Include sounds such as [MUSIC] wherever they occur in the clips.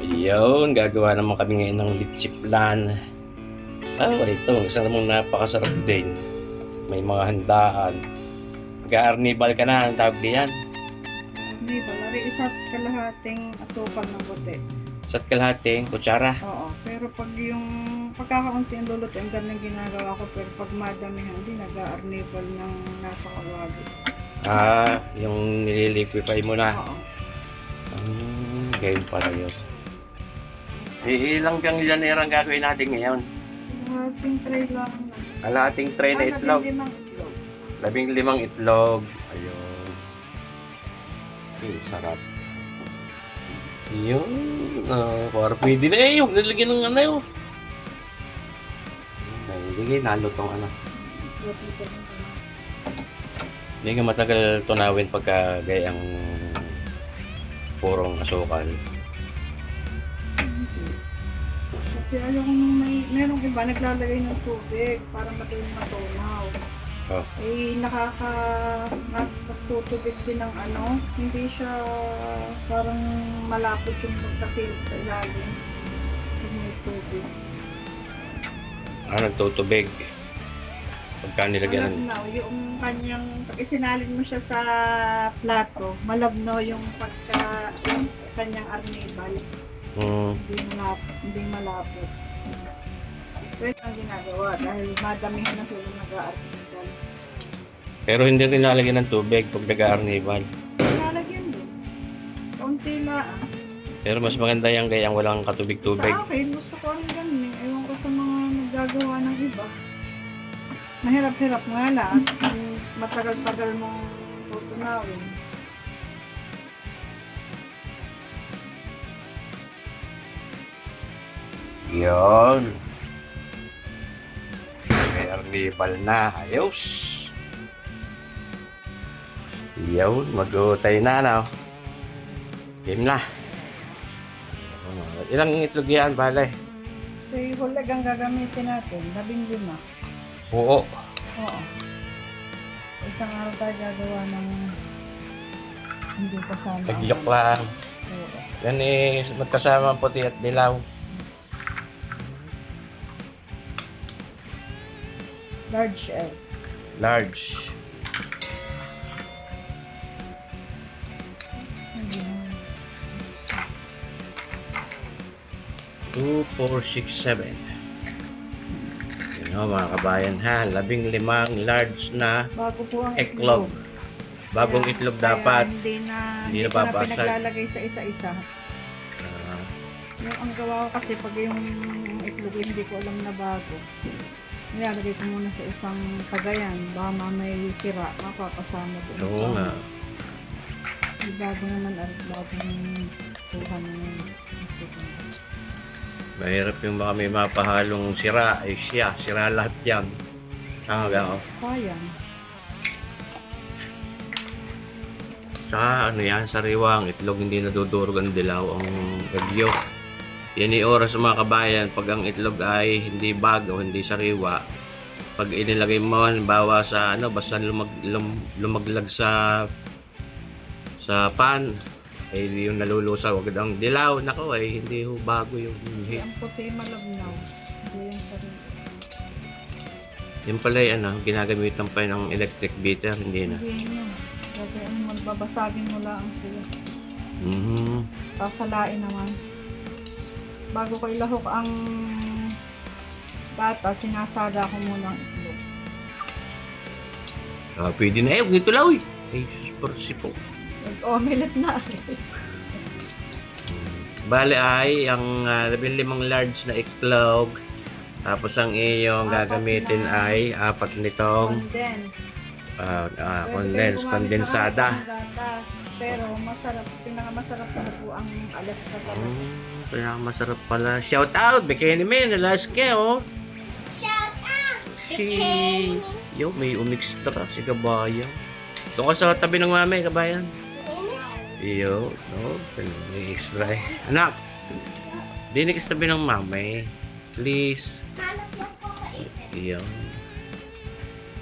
Yun, gagawa naman kami ngayon ng litsiplan. Ah, ito, isa namang napakasarap din. May mga handaan. Mag-arnibal ka na, ang tawag diyan. Hindi ba? Lari isa't kalahating asukal ng puti. Isa't kalahating kutsara. Oo. Pero pag yung pagkakaunti ang lulutuin, ganun ginagawa ko. Pero pag madamihan, hindi nag-arnibal ng nasa kawali. Ah, yung nililiquify mo na. Oo. Hmm, ganyan pala yun. Eh, ilang kang ilanera ang gagawin natin ngayon? Kalahating tray lang. Kalahating tray na itlog. labing limang itlog. Labing limang itlog. Ayun. Eh, sarap. Yun. Uh, para pwede na eh. Huwag nalagyan ng ano yun. Nailigay, nalo tong ano. Luto-luto lang pala. Hindi ka matagal tunawin pagka gayang purong asukal. Kasi ayaw ko nung may, merong iba naglalagay ng tubig para madaling matunaw. Oh. Eh, nakaka, nagtutubig din ng ano, hindi siya parang malapot yung pagkasilip sa ilalim. Pag may tubig. Ah, nagtutubig. Pagka nilagyan. Malabnaw, yung kanyang, pag isinalin mo siya sa plato, malabnaw yung pagka, yung kanyang arnibal. Hmm, Hindi malapot. Hindi malapot. Pero ang ginagawa dahil madamihan na sila nag-aarnibal. pero hindi rin nalagyan ng tubig pag nag-arnival. Lalagyan din. Kaunti lang. Pero mas maganda yung gayang walang katubig-tubig. Sa akin, gusto ko rin ganun eh. Ewan ko sa mga naggagawa ng iba. Mahirap-hirap nga lang. Matagal-tagal mong tutunawin. Yun. May arnibal na. Ayos. Yun, mag-utay na, no? Game na. Ilang itlog yan, bale? So, yung hulagang gagamitin natin, labing lima. Oo. Oo. Isang araw tayo gagawa ng hindi kasama. ang- Tagyok lang. Oo. Yan eh, magkasama ang puti at dilaw. Large egg. Large. Ayun. 2, 4, 6, 7. Yun o, mga kabayan ha. Labing limang large na Bago po ang eklog. Bagong Kaya- itlog kaya dapat. Hindi na, Hindi hindi, na ko na babasag. pinaglalagay sa isa-isa. Ah, Yung ang gawa ko kasi pag yung itlog hindi ko alam na bago. Nilalagay ko muna sa isang kagayan. Baka mamay sira. Mapapasama doon. Oo nga. Bago naman at bagong kuha itlog. Mahirap yung baka may mapahalong sira. Ay siya, sira lahat yan. Saan nga o? Sayang. Sa ano yan, sariwang itlog hindi nadudurog ang dilaw ang bagyo. Yan yung oras mga kabayan pag ang itlog ay hindi bago, hindi sariwa. Pag inilagay mo, halimbawa sa ano, basta lumag, lum, lumaglag sa sa pan, ay yung nalulusaw agad ang dilaw. Nako ay hindi ho bago yung Kasi ang puti malabnaw. Hindi yung sarili. Yan pala yung ano, ginagamitan pa ng electric beater, hindi na. Hindi na. Kasi ang magbabasagin mo lang sila. Mhm. Sasalain naman. Bago ko ilahok ang bata, sinasada ko muna ang itlog. Ah, pwede na eh, huwag nito law eh. Ay, sporsi po. Nag-omelette na. Bale ay ang uh, limang large na iklog. Tapos ang iyong Apat gagamitin na- ay apat nitong Condense. uh, uh, Pwede condense, kayo gumamit kondensada. ng gatas. Pero masarap, pinakamasarap na po ang alas talaga. Mm, pinakamasarap pala. Shout out, Bikini Man, alas ke, oh. Shout out! Si... Yo, may umixtra, si Kabayan. Doon ka sa tabi ng mami, Kabayan. Iyo, no, may extra eh. Anak, dinig ka sa tabi ng mami. Please. Kainin. Iyo.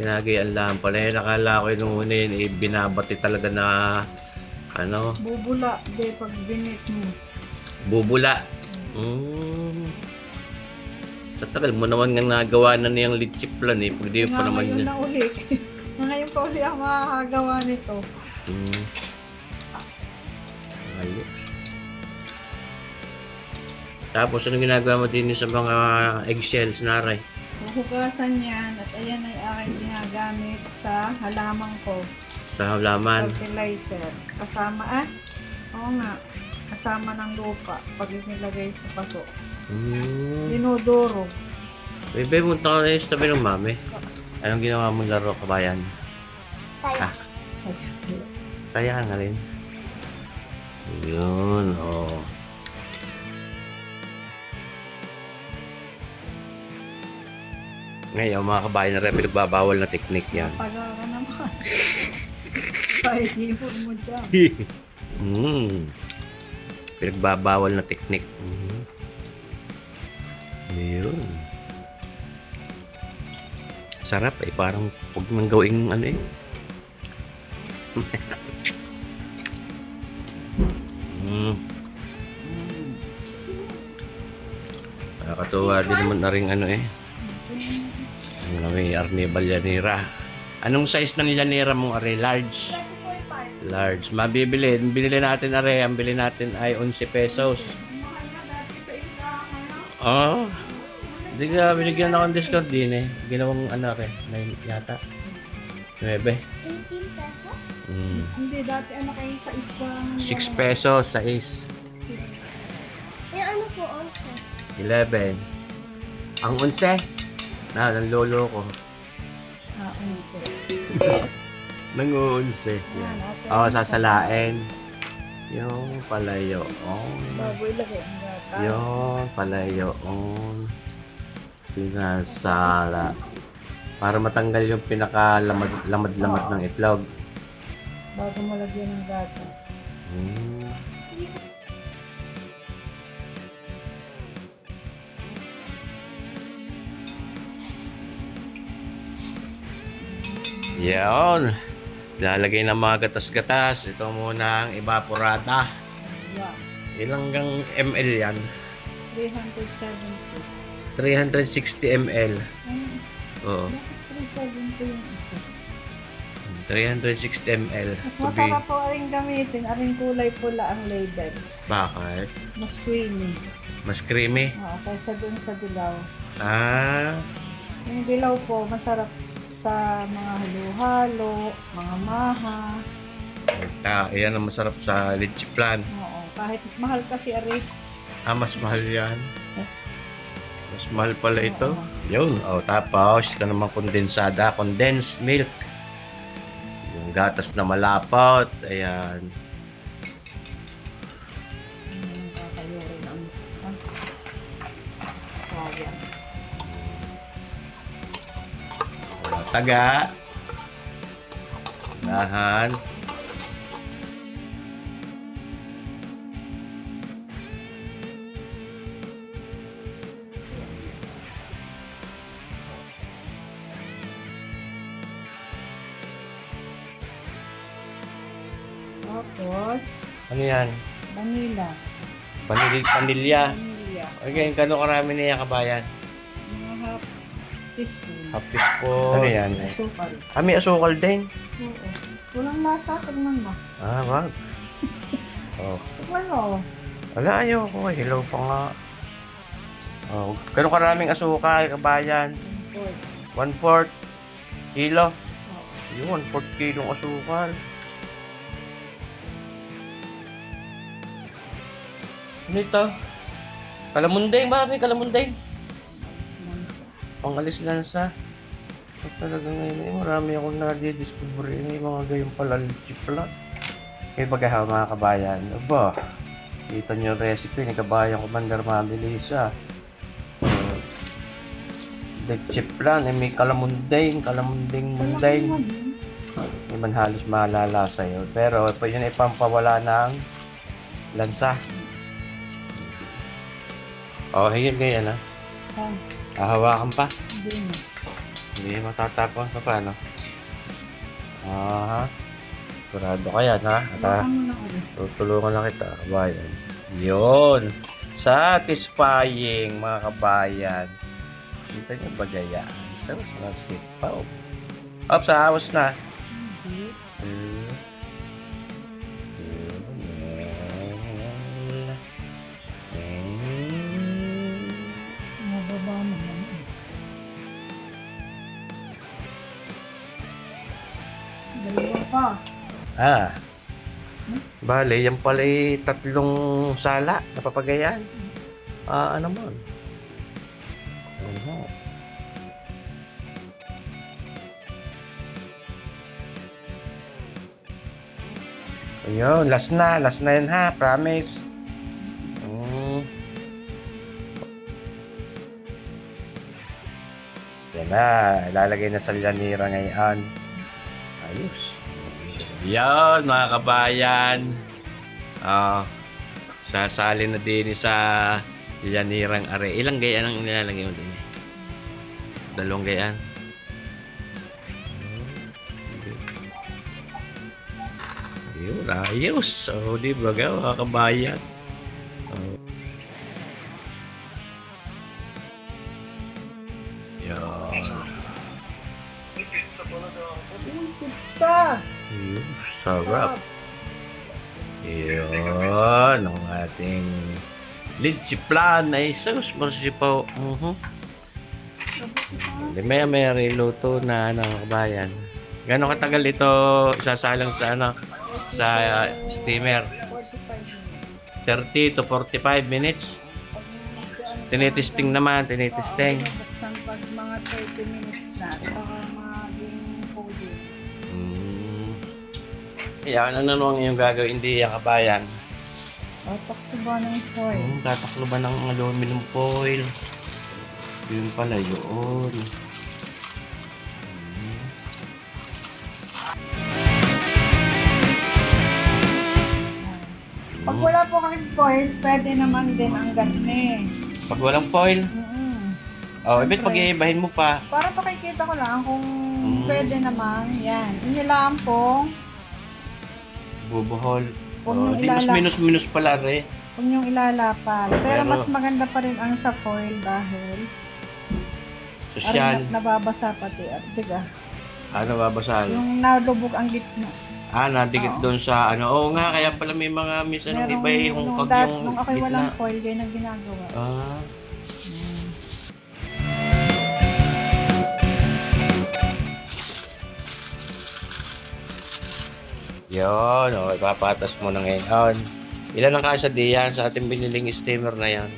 Pinagayaan lang pala. Eh, nakala ko yung una yun, eh, binabati talaga na ano. Bubula, di pag binit mo. Bubula. Mm. Tatagal mo naman nga nagawa na niyang litchi plan eh. Di pa naman niya. na uli. [LAUGHS] ngayon pa uli ang makakagawa nito. Mm. Ayos. Tapos ano ginagawa mo din sa mga eggshells naray? Huhugasan yan at ayan ay aking ginagamit sa halaman ko. Sa halaman. Fertilizer. Kasama ah? Oo nga. Kasama ng lupa pag inilagay sa paso. Mm. Dinodoro. Bebe, punta ka na yung tabi ng mami. Anong ginawa mong laro, kabayan? Tayo. Ah. Kaya nga rin. Yun, oh. Ngayon, mga kabayan na rin, pinagbabawal na teknik yan. Taga ka naman. [LAUGHS] Pahihipon mo dyan. mm. Pinagbabawal na teknik. Mm. Yun. Sarap eh, parang huwag man gawing ano eh. mm. Nakakatuwa din naman na rin ano eh. Ano may Arne Balyanera. Anong size ng llanera mo, Are? Large? 24 part. Large. Mabibili. Binili natin, Are. Ang bili natin ay 11 pesos. Na. Oo. Hindi ka binigyan ako ng discount din eh. Ginawang ano, Are. 9 yata. 9. 18 pesos. Mm. Hindi, dati ano kayo sa isda. 6 pesos sa is 6. Eh, ano po, also? 11. Ang 11. Na, ng lolo ko. Ah, 11. [LAUGHS] Nang 11. Yan. Oo, sasalain. Yung palayo. Oh. Baboy lagay ang gata. Yun, pala yun. Sinasala. Para matanggal yung pinaka-lamad-lamad ng itlog. Bago mo lagyan ng gatas. Hmm. Yan. Lalagay ng mga gatas-gatas. Ito muna ang evaporata. Yeah. Ilang gang ml yan? 370. 360 ml. Ay, Oo. bakit 370 yung isa? 360 ml. Mas masarap po rin gamitin. Aring kulay pula ang label. Bakit? Mas creamy. Mas creamy. Oo, kaysa dun sa dilaw. Ah, Yung dilaw po, masarap sa mga halo-halo, mga maha. ah yan ang masarap sa lychee plan. Oo, kahit mahal kasi ari. Ah, mas mahal yan. Mas mahal pala ito. Yun. Oh, tapos, ito naman kondensada. Condensed milk. Yung gatas na malapot. Ayan. Taga. Dahan. Tapos, Ano yan? vanilla. Panil panilya. Vanilla. Okay, kano karami niya kabayan? Teaspoon. Half teaspoon. Ano yan? Sukal. Ah, may asukal din. Oo. Walang lasa, tignan mo. Ah, wag. [LAUGHS] Oh. Tignan mo. Wala, ayoko. Hello pa nga. Oh, ganun karaming asukal, kabayan. Good. One fourth kilo. Oo. Yung one fourth kilo ng asukal. Ano ito? Kalamundeng, mami, kalamundeng. Alis lang. Pangalis lansa. Ito talaga ngayon, eh, marami akong nadidiscover. Eh, may mga gayong pala pala. Kaya pagkahaw mga kabayan, aba, kita yung recipe ni kabayan Commander Mami Lisa. Uh, the chip plan, eh, may kalamundeng, kalamundeng Sa mundeng. din. Hindi man halos maalala sa'yo. Pero ito yun ay pampawala ng lansa. Oh, higit ganyan ha. Ah, Hahawakan pa. hindi na. Hindi matatapon pa, no? Aha. Sigurado ka yan, ha? At ah, tutulungan na kita, kabayan. Yun. Satisfying, mga kabayan. Kita niyo ba gaya? So, masip pa. Up, sa awas na. Hindi. Hmm. Ah. Bale, yan pala ay tatlong sala na papagayan. Ah, ano man? Ano? Ayun, last na. Last na yan ha. Promise. Mm. Yan na. Ilalagay na sa lanira ngayon. Ayos. Yan, mga kabayan. Ah, sasali na din sa lanirang are. Ilang gayaan ang nilalagay mo din? Dalawang gayaan. Ayun, ayos. So, di ba ga, mga kabayan? Oh. Yan. Pizza! Ayun, sarap. Yun, ang ating litchi plan ay sauce marsipaw. Mhm. Hindi, may may riluto na ano, kabayan. Gano'ng katagal ito isasalang sa ano sa steamer? 45 minutes. 30 to 45 minutes. Tinitesting naman, tinitesting. Yan, ano naman yung gagawin? Hindi yung kabayan. Tatakso ba ng foil? Hmm, tataklo ba ng aluminum foil? Yun pala yun. Hmm. Pag wala po kami foil, pwede naman din ang garne. Pag walang foil, Mm-mm. oh, ibig pag iibahin mo pa. Para pakikita ko lang kung Mm. pwede naman. Yan. Inyo lang pong Bubuhol. Huwag Oh, niyong di mas ilala- minus-minus pala re. Huwag niyong ilalapal. Pero, Pero- mas maganda pa rin ang sa foil dahil Sosyal. arin nababasa pati. At diga, Ano babasahin? yung nalubog ang gitna. Ah, nadikit Oo. doon sa ano. Oo nga, kaya pala may mga minsan ng iba eh, yung nung, kag yung nung ako'y gitna. walang foil, ganyan ang ginagawa. Ah. Yun, oh, ipapatas mo na ngayon. Ilan ang kasa diyan sa ating biniling steamer na yan?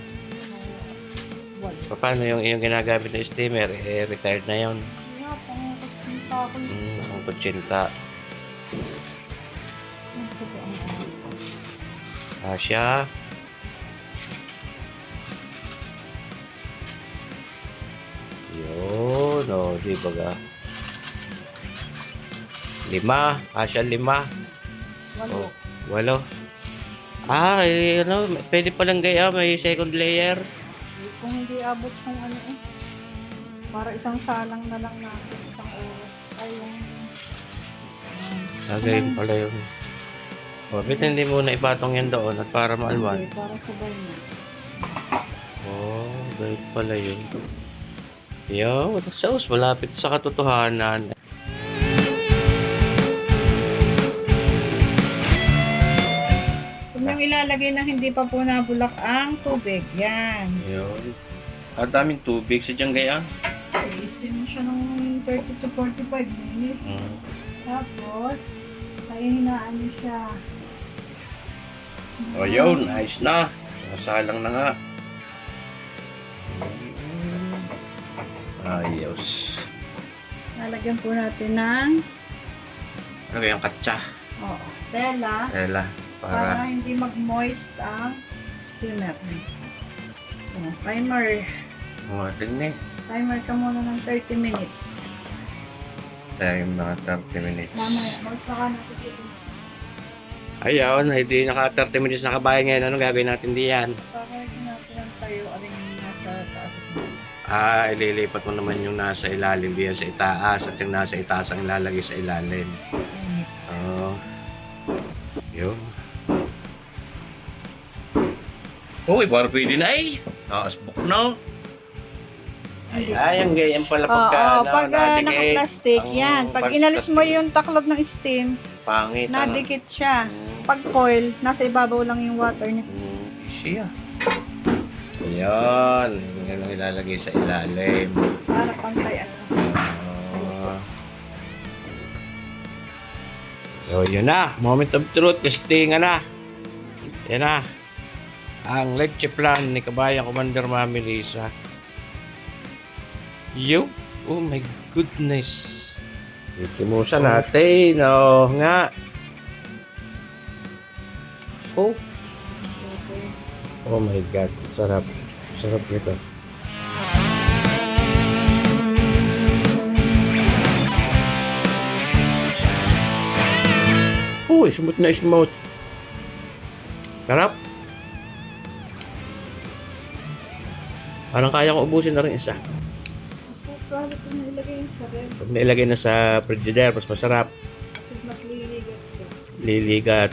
Paano yung iyong ginagamit na steamer? Eh, retired na yun. Kaya, pang kusinta ako. Hmm, ang kutsinta. Asya. Yun, o, di ba ga? Lima. Asya lima. Walo. Oh, walo. Ah, eh, ano, pwede palang gaya, may second layer. Kung hindi abot ng ano eh. Para isang salang na lang natin, isang oras. Ay, yung... Lagay pala yun. O, ba't hindi mo na ipatong yan doon at para maalwan? Hindi, para sabay na. Oh, dahil pala yun. Yo, what sauce? Malapit sa katotohanan. Ilalagay na hindi pa po nabulak ang tubig, yan. Yun. Ang daming tubig sa diyang gaya. Isin mo siya ng 30 to 45 minutes. Mm. Tapos, pahihinaan niyo siya. O yun, ayos na. Sasalang na nga. Ayos. Lalagyan po natin ng Ano yung katsa? oh, tela Ela. Para, Para. hindi mag-moist ang steamer. Oh, timer. Mga din eh. Timer ka muna ng 30 minutes. Tayo mga 30 minutes. Mamaya, magpaka dito. Ayun, hindi naka 30 minutes na kabayan ngayon. Anong gagawin natin diyan? Pakagin natin ang tayo aring nasa taas. Ah, ililipat mo naman yung nasa ilalim diyan sa itaas at yung nasa itaas ang ilalagay sa ilalim. Oo. Yun. Uy, parang pwede na eh. Nakasbok na. Ay, ay, ang ganyan pala pagka oo, na- pag ah, nadikit. naka-plastic, Ang yan. Pag inalis mo plastic, yung taklob ng steam, Pangit. ano? nadikit siya. Mm. Pag coil, nasa ibabaw lang yung water niya. Mm, siya. Ayan. Yan ang ilalagay sa ilalim. Para pantay ano. Ah. So, yun na. Moment of truth. Testing na. Yan na. Ang leche plan ni Kabayang Commander Mami Lisa. Yo. Oh my goodness. Itimusa natin. Oh, nga. Oh. Oh my God. Sarap. Sarap nito. Uy, smooth na smooth. Sarap. Parang kaya ko ubusin na rin isa. Ref? Pag nailagay na sa frigidaire, mas masarap. Mas liligat siya. Liligat.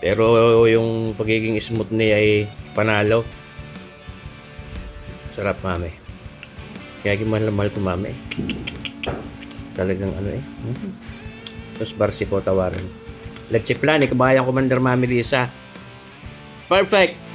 Pero yung pagiging smooth niya ay panalo. Sarap, mami. Kaya mahal mahal ko, mami. Talagang ano eh. Hmm. Tapos barsi ko tawaran. Leche plan, ikabayan Commander Mami Lisa. Perfect!